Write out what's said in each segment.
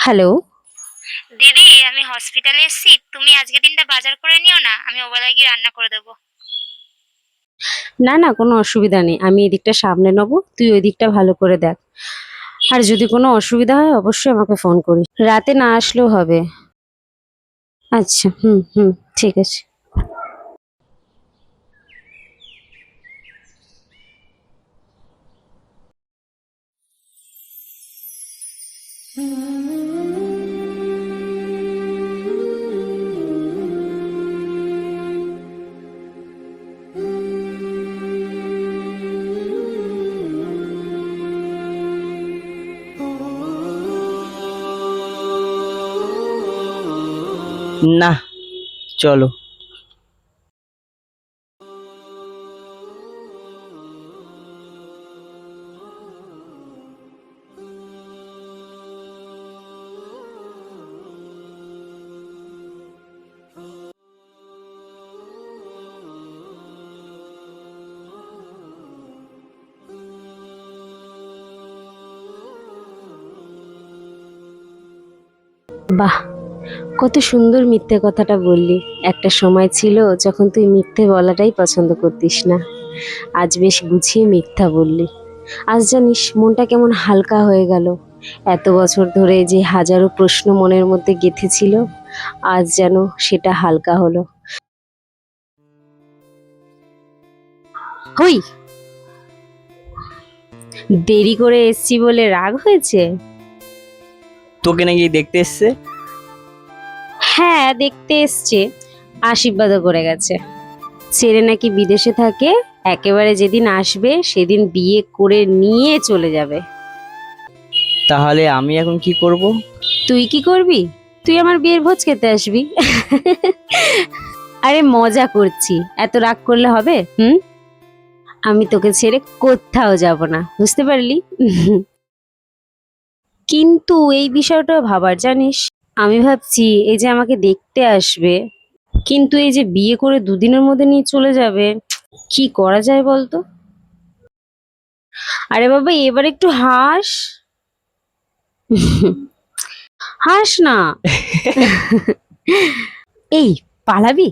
Hello দিদি আমি হসপিটালে এসেছি। তুমি আজকে দিনটা বাজার করে নিও না আমি ওবেলায় গিয়ে রান্না করে দেবো। না না কোনো অসুবিধা নেই। আমি এদিকটা সামনে নেব তুই ওই দিকটা ভালো করে দেখ। আর যদি কোনো অসুবিধা হয় অবশ্যই আমাকে ফোন করিস। রাতে না আসলেও হবে। আচ্ছা হুম হুম ঠিক আছে। না চলো বাহ কত সুন্দর মিথ্যে কথাটা বললি। একটা সময় ছিল যখন তুই মিথ্যে বলাটাই পছন্দ করতিস না। আজ বেশ গুছিয়ে মিথ্যা বললি। আজ জানিস মনটা কেমন হালকা হয়ে গেল। এত বছর ধরে যে হাজারো প্রশ্ন মনের মধ্যে গেঁথেছিল আজ যেন সেটা হালকা হলো। হই! দেরি করে এসছি বলে রাগ হয়েছে? তোকে নাকি দেখতে এসছে? হ্যাঁ দেখতে এসছে। আশীর্বাদও করে গেছে। ছেলে নাকি বিদেশে থাকে একেবারে যেদিন আসবে সেদিন বিয়ে করে নিয়ে চলে যাবে। তাহলে আমি এখন কি করব? তুই কি করবি? তুই আমার বিয়ের ভোজ খেতে আসবি। আরে মজা করছি। এত রাগ করলে হবে? হুম? আমি তোকে ছেড়ে কোথাও যাব না বুঝতে পারলি? কিন্তু এই বিষয়টা ভাবার জানিস? আমি ভাবছি এই যে আমাকে দেখতে আসবে কিন্তু এই যে বিয়ে করে দুদিনের মধ্যে নিয়ে চলে যাবে কি করা যায় বলতো? আরে বাবা এবার একটু হাস। হাস না। এই পালাবি?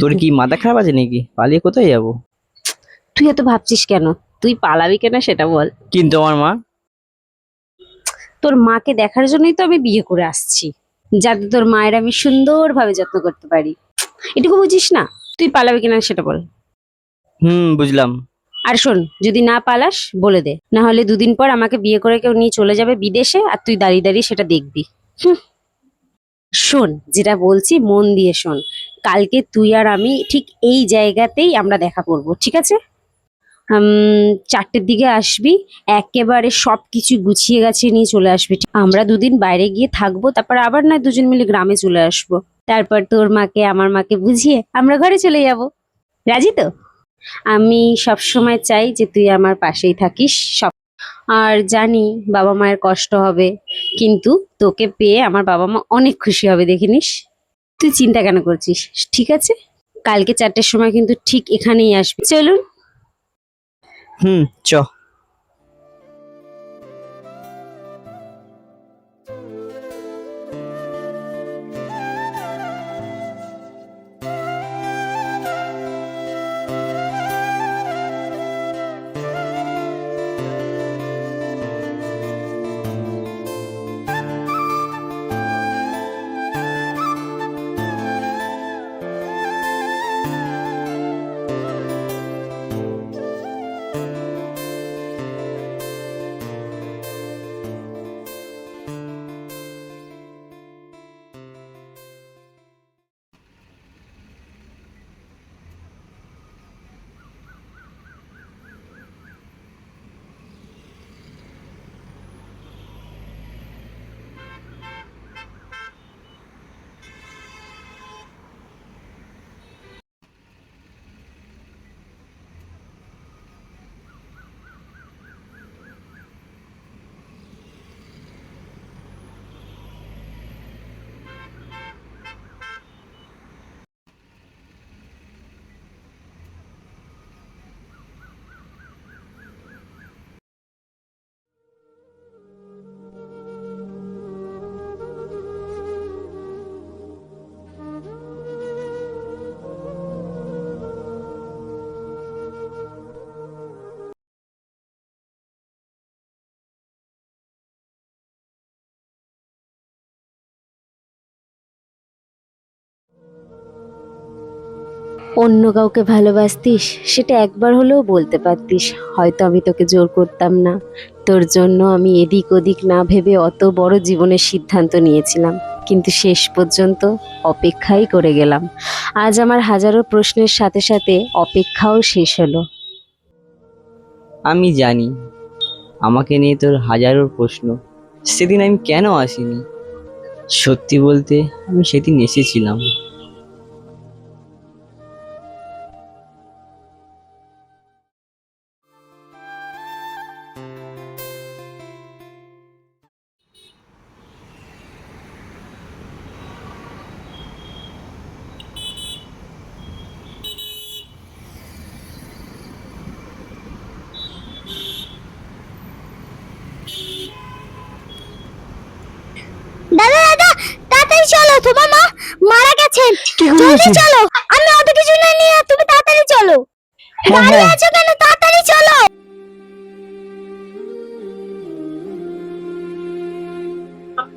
তোর কি মাথা খারাপ আছে নাকি? পালিয়ে কোথায় যাব? তুই এত ভাবছিস কেন? তুই পালাবি কেন সেটা বল। কিন্তু আমার মা তোর মাকে দেখার জন্যই তো আমি বিয়ে করে আসছি যাতে তোর মায়ের আমি সুন্দরভাবে যত্ন করতে পারি। এটুকু বুঝিস না? তুই পালাবি কিনা সেটা বল। হুম বুঝলাম। আর শোন যদি না পালাস বলে দে। না হলে দুদিন পর আমাকে বিয়ে করে কেউ নিয়ে চলে যাবে বিদেশে আর তুই দাঁড়িয়ে দাঁড়িয়ে সেটা দেখবি। হুম। শোন যেটা বলছি মন দিয়ে শোন। কালকে তুই আর আমি ঠিক এই জায়গাতেই আমরা দেখা করব ঠিক আছে? চারটের দিকে আসবি, একেবারে সব কিছু গুছিয়ে গাছিয়ে নিয়ে চলে আসবি আমরা দুদিন বাইরে গিয়ে থাকব, তারপর আবার না দুজন মিলে গ্রামে চলে আসব। তারপর তোর মাকে, আমার মাকে বুঝিয়ে আমরা ঘরে চলে যাব। রাজি তো? আমি সব সময় চাই যে তুই আমার পাশেই থাকিস, সব আর জানি বাবা মায়ের কষ্ট হবে, কিন্তু তোকে পেয়ে আমার বাবা মা অনেক খুশি হবে, দেখিনিস? তুই চিন্তা কেন করছিস, ঠিক আছে? কালকে চারটের সময় কিন্তু ঠিক এখানেই আসবি। চলুন হুম চ অন্য কাউকে ভালোবাসতিস, সেটা একবার হলেও বলতে পারতিস। হয়তো আমি তোকে জোর করতাম না। তোর জন্য আমি এদিক ওদিক না ভেবে অত বড় জীবনের সিদ্ধান্ত নিয়েছিলাম। কিন্তু শেষ পর্যন্ত অপেক্ষাই করে গেলাম। আজ আমার হাজারো প্রশ্নের সাথে সাথে অপেক্ষাও শেষ হলো। আমি জানি, আমাকে নিয়ে তোর হাজারো প্রশ্ন। সেদিন আমি কেন আসিনি? সত্যি বলতে আমি সেদিন এসেছিলাম। কি জলদি চলো আমি অত কিছু না নিয়ে তুমি তাড়াতাড়ি চলো। হ্যাঁ দাঁড়িয়ে হ্যাঁ আছো কেন? তাড়াতাড়ি চলো।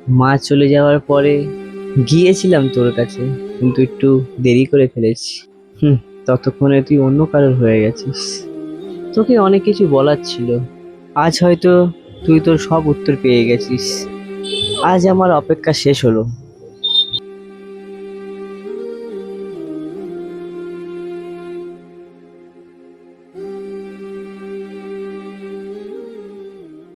মা চলে যাওয়ার পরে গিয়েছিলাম তোর কাছে কিন্তু একটু দেরি করে ফেলেছি। হুম ততক্ষণে তুই অন্য কারোর হয়ে গেছিস। তোকে অনেক কিছু বলার ছিল। আজ হয়তো তুই তোর সব উত্তর পেয়ে গেছিস। আজ আমার অপেক্ষা শেষ হলো।